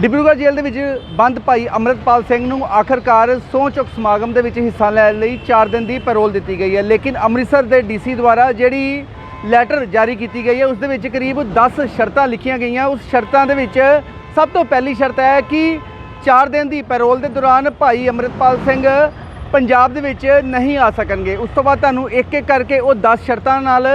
ਡਿਬਰੂਗੜ੍ਹ ਜੇਲ੍ਹ ਦੇ ਵਿੱਚ ਬੰਦ ਭਾਈ ਅਮਰਤਪਾਲ ਸਿੰਘ ਨੂੰ ਆਖਰਕਾਰ ਸਹੁੰ ਚੁੱਕ ਸਮਾਗਮ ਦੇ ਵਿੱਚ ਹਿੱਸਾ ਲੈਣ ਲਈ 4 ਦਿਨ ਦੀ ਪੈਰੋਲ ਦਿੱਤੀ ਗਈ ਹੈ। ਲੇਕਿਨ ਅੰਮ੍ਰਿਤਸਰ ਦੇ ਡੀਸੀ ਦੁਆਰਾ ਜਿਹੜੀ ਲੈਟਰ ਜਾਰੀ ਕੀਤੀ ਗਈ ਹੈ, ਉਸ ਦੇ ਵਿੱਚ ਕਰੀਬ 10 ਸ਼ਰਤਾਂ ਲਿਖੀਆਂ ਗਈਆਂ। ਉਸ ਸ਼ਰਤਾਂ ਦੇ ਵਿੱਚ ਸਭ ਤੋਂ ਪਹਿਲੀ ਸ਼ਰਤ ਹੈ ਕਿ 4 ਦਿਨ ਦੀ ਪੈਰੋਲ ਦੇ ਦੌਰਾਨ ਭਾਈ ਅਮਰਤਪਾਲ ਸਿੰਘ ਪੰਜਾਬ ਦੇ ਵਿੱਚ ਨਹੀਂ ਆ ਸਕਣਗੇ। ਉਸ ਤੋਂ ਬਾਅਦ ਤੁਹਾਨੂੰ ਇੱਕ ਇੱਕ ਕਰਕੇ ਉਹ 10 ਸ਼ਰਤਾਂ ਨਾਲ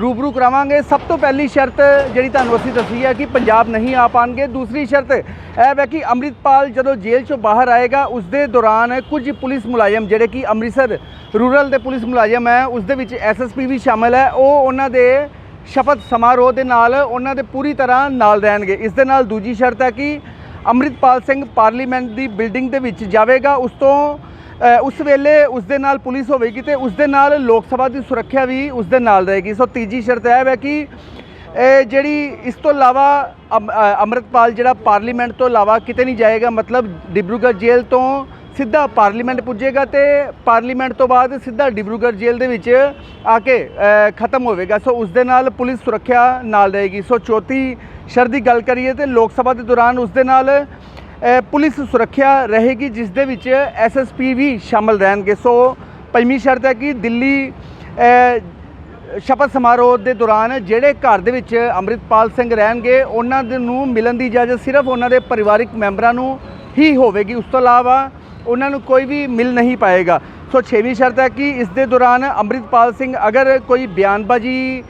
ਰੂਬਰੂ ਕਰਾਵਾਂਗੇ। ਸਭ ਤੋਂ ਪਹਿਲੀ ਸ਼ਰਤ ਜਿਹੜੀ ਤੁਹਾਨੂੰ ਅਸੀਂ ਦੱਸੀ ਹੈ ਕਿ ਪੰਜਾਬ ਨਹੀਂ ਆ ਪਾਣਗੇ। ਦੂਸਰੀ ਸ਼ਰਤ ਇਹ ਹੈ ਕਿ ਅੰਮ੍ਰਿਤਪਾਲ ਜਦੋਂ ਜੇਲ੍ਹ ਚੋਂ ਬਾਹਰ ਆਏਗਾ ਉਸ ਦੇ ਦੌਰਾਨ ਕੁਝ ਪੁਲਿਸ ਮੁਲਾਜ਼ਮ ਜਿਹੜੇ ਕਿ ਅੰਮ੍ਰਿਤਸਰ ਰੂਰਲ ਦੇ ਪੁਲਿਸ ਮੁਲਾਜ਼ਮ ਹੈ ਉਸ ਦੇ ਵਿੱਚ ਐਸਐਸਪੀ ਵੀ ਸ਼ਾਮਲ ਹੈ। ਉਹ ਉਹਨਾਂ ਦੇ ਸ਼ਪਥ ਸਮਾਰੋਹ ਦੇ ਨਾਲ ਉਹਨਾਂ ਦੇ ਪੂਰੀ ਤਰ੍ਹਾਂ ਨਾਲ ਰਹਿਣਗੇ। ਇਸ ਦੇ ਨਾਲ ਦੂਜੀ ਸ਼ਰਤ ਹੈ ਕਿ ਅੰਮ੍ਰਿਤਪਾਲ ਸਿੰਘ ਪਾਰਲੀਮੈਂਟ ਦੀ ਬਿਲਡਿੰਗ ਦੇ ਵਿੱਚ ਜਾਵੇਗਾ। ਉਸ ਤੋਂ ਉਸ ਵੇਲੇ ਉਸ ਦੇ ਨਾਲ ਪੁਲਿਸ ਹੋਵੇਗੀ ਤੇ ਉਸ ਦੇ ਨਾਲ ਲੋਕ ਸਭਾ ਦੀ ਸੁਰੱਖਿਆ ਵੀ ਉਸ ਦੇ ਨਾਲ ਰਹੇਗੀ। ਸੋ ਤੀਜੀ ਸ਼ਰਤ ਇਹ ਹੈ ਕਿ ਇਹ ਜਿਹੜੀ ਇਸ ਤੋਂ ਇਲਾਵਾ ਅਮ- ਅੰਮ੍ਰਿਤਪਾਲ ਜਿਹੜਾ ਪਾਰਲੀਮੈਂਟ ਤੋਂ ਇਲਾਵਾ ਕਿਤੇ ਨਹੀਂ ਜਾਏਗਾ, ਮਤਲਬ ਡਿਬਰੂਗੜ੍ਹ ਜੇਲ੍ਹ ਤੋਂ ਸਿੱਧਾ ਪਾਰਲੀਮੈਂਟ ਪੁੱਜੇਗਾ ਤੇ ਪਾਰਲੀਮੈਂਟ ਤੋਂ ਬਾਅਦ ਸਿੱਧਾ ਡਿਬਰੂਗੜ੍ਹ ਜੇਲ੍ਹ ਦੇ ਵਿੱਚ ਆ ਕੇ ਖਤਮ ਹੋਵੇਗਾ। ਸੋ ਉਸ ਦੇ ਨਾਲ ਪੁਲਿਸ ਸੁਰੱਖਿਆ ਨਾਲ ਰਹੇਗੀ। ਸੋ ਚੌਥੀ ਸ਼ਰਤ ਦੀ ਗੱਲ ਕਰੀਏ ਤੇ ਲੋਕ ਸਭਾ ਦੇ ਦੌਰਾਨ ਉਸ ਦੇ ਨਾਲ ਪੁਲਿਸ ਸੁਰੱਖਿਆ ਰਹੇਗੀ, ਜਿਸ ਦੇ ਵਿੱਚ ਐਸਐਸਪੀ ਵੀ ਸ਼ਾਮਲ ਰਹਿਣਗੇ। ਸੋ ਪੰਜਵੀਂ ਸ਼ਰਤ ਹੈ ਕਿ ਦਿੱਲੀ ਸ਼ਪਥ ਸਮਾਰੋਹ ਦੇ ਦੌਰਾਨ ਜਿਹੜੇ ਘਰ ਦੇ ਵਿੱਚ ਅੰਮ੍ਰਿਤਪਾਲ ਸਿੰਘ ਰਹਿਣਗੇ, ਉਹਨਾਂ ਦੇ ਨੂੰ ਮਿਲਣ ਦੀ ਇਜਾਜ਼ਤ ਸਿਰਫ ਉਹਨਾਂ ਦੇ ਪਰਿਵਾਰਿਕ ਮੈਂਬਰਾਂ ਨੂੰ ਹੀ ਹੋਵੇਗੀ। ਉਸ ਤੋਂ ਇਲਾਵਾ ਉਹਨਾਂ ਨੂੰ ਕੋਈ ਵੀ ਮਿਲ ਨਹੀਂ ਪਾਏਗਾ। ਸੋ ਛੇਵੀਂ ਸ਼ਰਤ ਹੈ ਕਿ ਇਸ ਦੇ ਦੌਰਾਨ ਅੰਮ੍ਰਿਤਪਾਲ ਸਿੰਘ ਅਗਰ ਕੋਈ ਬਿਆਨਬਾਜ਼ੀ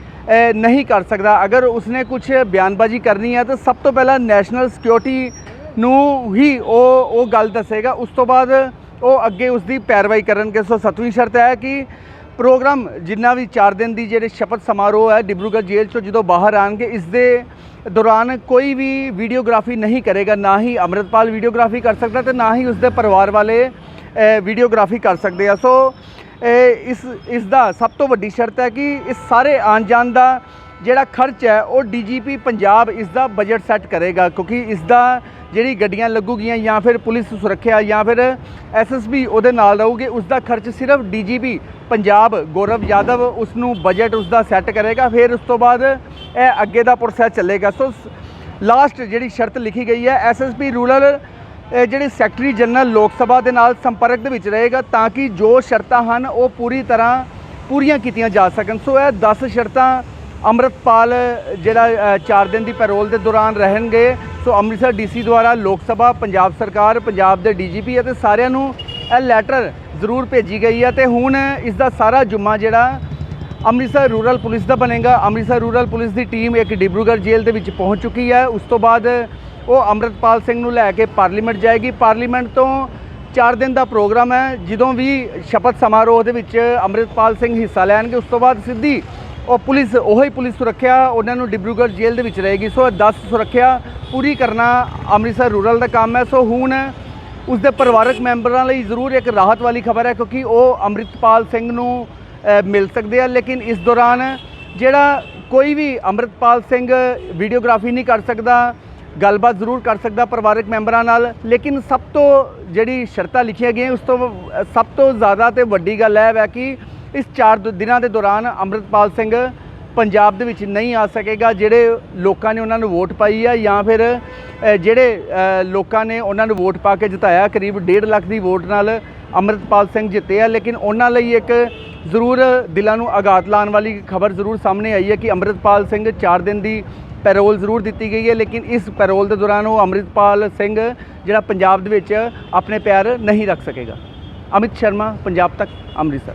ਨਹੀਂ ਕਰ ਸਕਦਾ, ਅਗਰ ਉਸਨੇ ਕੁਝ ਬਿਆਨਬਾਜ਼ੀ ਕਰਨੀ ਹੈ, ਤਾਂ ਸਭ ਤੋਂ ਪਹਿਲਾਂ ਨੈਸ਼ਨਲ ਸਿਕਿਉਰਿਟੀ ਨੂੰ ਹੀ ਉਹ ਉਹ ਗੱਲ ਦੱਸੇਗਾ। ਉਸ ਤੋਂ ਬਾਅਦ ਉਹ ਅੱਗੇ ਉਸ ਦੀ ਪੈਰਵਾਈ ਕਰਨਗੇ। ਸੋ ਸੱਤਵੀਂ ਸ਼ਰਤ ਹੈ ਕਿ ਪ੍ਰੋਗਰਾਮ ਜਿੰਨਾ ਵੀ 4 ਦਿਨ ਦੀ ਜਿਹੜੇ ਸ਼ਪਥ ਸਮਾਰੋਹ ਹੈ ਡਿਬਰੂਗੜ੍ਹ ਜੇਲ੍ਹ ਚੋਂ ਜਦੋਂ ਬਾਹਰ ਆਣਗੇ, ਇਸ ਦੇ ਦੌਰਾਨ ਕੋਈ ਵੀ ਵੀਡੀਓਗ੍ਰਾਫੀ ਨਹੀਂ ਕਰੇਗਾ। ਨਾ ਹੀ ਅੰਮ੍ਰਿਤਪਾਲ ਵੀਡੀਓਗ੍ਰਾਫੀ ਕਰ ਸਕਦਾ ਤੇ ਨਾ ਹੀ ਉਸ ਦੇ ਪਰਿਵਾਰ ਵਾਲੇ ਵੀਡੀਓਗ੍ਰਾਫੀ ਕਰ ਸਕਦੇ ਆ। ਸੋ ਇਹ ਇਸ ਇਸ ਦਾ ਸਭ ਤੋਂ ਵੱਡੀ ਸ਼ਰਤ ਹੈ ਕਿ ਇਸ ਸਾਰੇ ਆਉਣ ਜਾਣ ਦਾ ਜਿਹੜਾ ਖਰਚ ਹੈ, ਉਹ ਡੀਜੀਪੀ ਪੰਜਾਬ ਇਸ ਦਾ ਬਜਟ ਸੈੱਟ ਕਰੇਗਾ। ਕਿਉਂਕਿ ਇਸ ਦਾ ਜਿਹੜੀ ਗੱਡੀਆਂ ਲੱਗੂਗੀਆਂ ਜਾਂ ਫਿਰ ਪੁਲਿਸ ਸੁਰੱਖਿਆ ਜਾਂ ਫਿਰ ਐਸਐਸਬੀ ਉਹਦੇ ਨਾਲ ਰਹੂਗੇ ਉਸ ਦਾ ਖਰਚ ਸਿਰਫ ਡੀਜੀਪੀ ਪੰਜਾਬ ਗੌਰਵ ਯਾਦਵ ਉਸ ਨੂੰ ਬਜਟ ਉਸ ਦਾ ਸੈੱਟ ਕਰੇਗਾ, ਫਿਰ ਉਸ ਤੋਂ ਬਾਅਦ ਇਹ ਅੱਗੇ ਦਾ ਪ੍ਰੋਸੈਸ ਚੱਲੇਗਾ। ਸੋ ਲਾਸਟ ਜਿਹੜੀ ਸ਼ਰਤ ਲਿਖੀ ਗਈ ਹੈ ਐਸਐਸਪੀ ਰੂਰਲ ਇਹ ਜਿਹੜੇ ਸੈਕਟਰੀ ਜਨਰਲ ਲੋਕ ਸਭਾ ਦੇ ਨਾਲ ਸੰਪਰਕ ਦੇ ਵਿੱਚ ਰਹੇਗਾ ਤਾਂ ਕਿ ਜੋ ਸ਼ਰਤਾਂ ਹਨ ਉਹ ਪੂਰੀ ਤਰ੍ਹਾਂ ਪੂਰੀਆਂ ਕੀਤੀਆਂ ਜਾ ਸਕਣ। ਸੋ ਇਹ 10 ਸ਼ਰਤਾਂ ਅੰਮ੍ਰਿਤਪਾਲ, ਜਿਹੜਾ 4 ਦਿਨ ਦੀ ਪੈਰੋਲ ਦੇ ਦੌਰਾਨ ਰਹਿਣਗੇ। ਸੋ ਅੰਮ੍ਰਿਤਸਰ ਡੀਸੀ ਦੁਆਰਾ ਲੋਕ ਸਭਾ, ਪੰਜਾਬ ਸਰਕਾਰ, ਪੰਜਾਬ ਦੇ ਡੀਜੀਪੀ ਅਤੇ ਸਾਰਿਆਂ ਨੂੰ ਇਹ ਲੈਟਰ ਜ਼ਰੂਰ ਭੇਜੀ ਗਈ ਹੈ ਤੇ ਹੁਣ ਇਸ ਦਾ ਸਾਰਾ ਜੁਮਾ ਜਿਹੜਾ ਅੰਮ੍ਰਿਤਸਰ ਰੂਰਲ ਪੁਲਿਸ ਦਾ ਬਣੇਗਾ। ਅੰਮ੍ਰਿਤਸਰ ਰੂਰਲ ਪੁਲਿਸ ਦੀ ਟੀਮ ਇੱਕ ਡਿਬਰੂਗੜ੍ਹ ਜੇਲ੍ਹ ਦੇ ਵਿੱਚ ਪਹੁੰਚ ਚੁੱਕੀ ਹੈ ਉਸ ਤੋਂ ਬਾਅਦ ਉਹ ਅੰਮ੍ਰਿਤਪਾਲ ਸਿੰਘ ਨੂੰ ਲੈ ਕੇ ਪਾਰਲੀਮੈਂਟ ਜਾਏਗੀ। ਪਾਰਲੀਮੈਂਟ ਤੋਂ 4 ਦਿਨ ਦਾ ਪ੍ਰੋਗਰਾਮ ਹੈ। ਜਦੋਂ ਵੀ ਸ਼ਪਥ ਸਮਾਰੋਹ ਦੇ ਵਿੱਚ ਅੰਮ੍ਰਿਤਪਾਲ ਸਿੰਘ ਹਿੱਸਾ ਲੈਣਗੇ, ਉਸ ਤੋਂ ਬਾਅਦ ਸਿੱਧੀ ਉਹ ਪੁਲਿਸ, ਉਹੀ ਪੁਲਿਸ ਸੁਰੱਖਿਆ ਉਹਨਾਂ ਨੂੰ ਡਿਬਰੂਗੜ੍ਹ ਜੇਲ੍ਹ ਦੇ ਵਿੱਚ ਰਹੇਗੀ ਸੋ 10 ਸੁਰੱਖਿਆ ਪੂਰੀ ਕਰਨਾ ਅੰਮ੍ਰਿਤਸਰ ਰੂਰਲ ਦਾ ਕੰਮ ਹੈ। ਸੋ ਹੁਣ ਉਸ ਦੇ ਪਰਿਵਾਰਕ ਮੈਂਬਰਾਂ ਲਈ ਜ਼ਰੂਰ ਇੱਕ ਰਾਹਤ ਵਾਲੀ ਖਬਰ ਹੈ ਕਿਉਂਕਿ ਉਹ ਅੰਮ੍ਰਿਤਪਾਲ ਸਿੰਘ ਨੂੰ ਮਿਲ ਸਕਦੇ ਆ। ਲੇਕਿਨ ਇਸ ਦੌਰਾਨ ਜਿਹੜਾ ਕੋਈ ਵੀ ਅੰਮ੍ਰਿਤਪਾਲ ਸਿੰਘ ਵੀਡੀਓਗ੍ਰਾਫੀ ਨਹੀਂ ਕਰ ਸਕਦਾ, ਗੱਲਬਾਤ ਜ਼ਰੂਰ ਕਰ ਸਕਦਾ ਪਰਿਵਾਰਕ ਮੈਂਬਰਾਂ ਨਾਲ। ਲੇਕਿਨ ਸਭ ਤੋਂ ਜਿਹੜੀ ਸ਼ਰਤਾਂ ਲਿਖੀਆਂ ਗਈਆਂ, ਉਸ ਤੋਂ ਸਭ ਤੋਂ ਜ਼ਿਆਦਾ ਤੇ ਵੱਡੀ ਗੱਲ ਇਹ ਹੈ ਕਿ ਇਸ 4 ਦਿਨਾਂ ਦੇ ਦੌਰਾਨ ਅੰਮ੍ਰਿਤਪਾਲ ਸਿੰਘ ਪੰਜਾਬ ਦੇ ਵਿੱਚ ਨਹੀਂ ਆ ਸਕੇਗਾ, ਜਿਹੜੇ ਲੋਕਾਂ ਨੇ ਉਹਨਾਂ ਨੂੰ ਵੋਟ ਪਾਈ ਆ ਜਾਂ ਫਿਰ ਜਿਹੜੇ ਲੋਕਾਂ ਨੇ ਉਹਨਾਂ ਨੂੰ ਵੋਟ ਪਾ ਕੇ ਜਿਤਾਇਆ, ਕਰੀਬ 1.5 ਲੱਖ ਦੀ ਵੋਟ ਨਾਲ ਅੰਮ੍ਰਿਤਪਾਲ ਸਿੰਘ ਜਿੱਤੇ ਆ। ਲੇਕਿਨ ਉਹਨਾਂ ਲਈ ਇੱਕ ਜ਼ਰੂਰ ਦਿਲਾਂ ਨੂੰ ਆਘਾਤ ਲਾਉਣ ਵਾਲੀ ਖਬਰ ਜ਼ਰੂਰ ਸਾਹਮਣੇ ਆਈ ਹੈ ਕਿ ਅੰਮ੍ਰਿਤਪਾਲ ਸਿੰਘ 4 ਦਿਨ ਦੀ ਪੈਰੋਲ ਜ਼ਰੂਰ ਦਿੱਤੀ ਗਈ ਹੈ, ਲੇਕਿਨ ਇਸ ਪੈਰੋਲ ਦੇ ਦੌਰਾਨ ਉਹ ਅੰਮ੍ਰਿਤਪਾਲ ਸਿੰਘ ਜਿਹੜਾ ਪੰਜਾਬ ਦੇ ਵਿੱਚ ਆਪਣੇ ਪੈਰ ਨਹੀਂ ਰੱਖ ਸਕੇਗਾ। ਅਮਿਤ ਸ਼ਰਮਾ, ਪੰਜਾਬ ਤੱਕ, ਅੰਮ੍ਰਿਤਸਰ।